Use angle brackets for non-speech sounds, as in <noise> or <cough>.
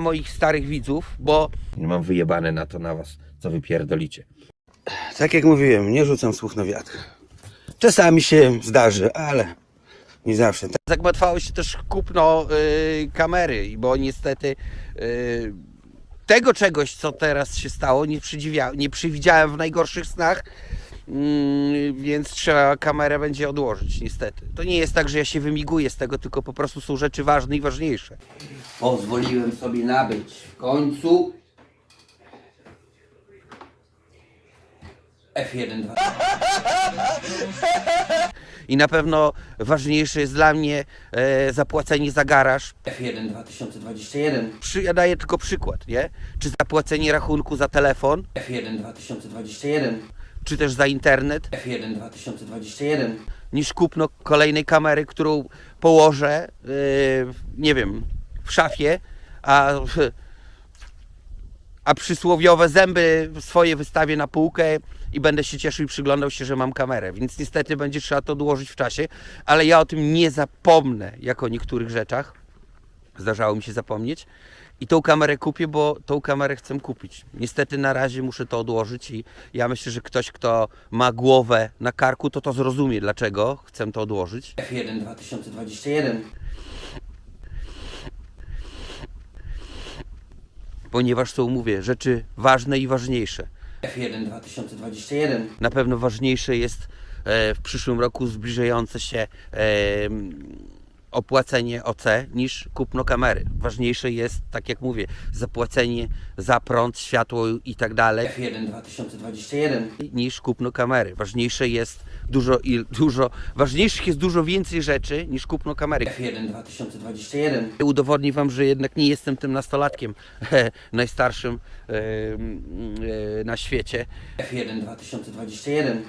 moich starych widzów, bo nie mam wyjebane na to na was, co wy pierdolicie. Tak jak mówiłem, nie rzucam słów na wiatr. Czasami się zdarzy, ale nie zawsze. Zagmatwało się też kupno y, kamery, bo niestety y, tego czegoś, co teraz się stało, nie, nie przewidziałem w najgorszych snach, mm, więc trzeba kamerę będzie odłożyć, niestety. To nie jest tak, że ja się wymiguję z tego, tylko po prostu są rzeczy ważne i ważniejsze. Pozwoliłem sobie nabyć w końcu F1 <laughs> i na pewno ważniejsze jest dla mnie e, zapłacenie za garaż. F1 2021. Przy, ja daję tylko przykład, nie? Czy zapłacenie rachunku za telefon. F1 2021. Czy też za internet. F1 2021. Niż kupno kolejnej kamery, którą położę, e, nie wiem, w szafie, a a przysłowiowe zęby swoje wystawię na półkę i będę się cieszył i przyglądał się, że mam kamerę. Więc niestety będzie trzeba to odłożyć w czasie, ale ja o tym nie zapomnę, jak o niektórych rzeczach. Zdarzało mi się zapomnieć. I tą kamerę kupię, bo tą kamerę chcę kupić. Niestety na razie muszę to odłożyć i ja myślę, że ktoś, kto ma głowę na karku, to to zrozumie, dlaczego chcę to odłożyć. F1 2021 ponieważ są, mówię, rzeczy ważne i ważniejsze. F1 2021. Na pewno ważniejsze jest e, w przyszłym roku zbliżające się opłacenie OC niż kupno kamery. Ważniejsze jest, tak jak mówię, zapłacenie za prąd, światło i tak dalej. F1 2021 niż kupno kamery. Ważniejsze jest dużo, il- dużo ważniejszych jest dużo więcej rzeczy niż kupno kamery. F1 2021 udowodni wam, że jednak nie jestem tym nastolatkiem <laughs> najstarszym e, e, na świecie. F1 2021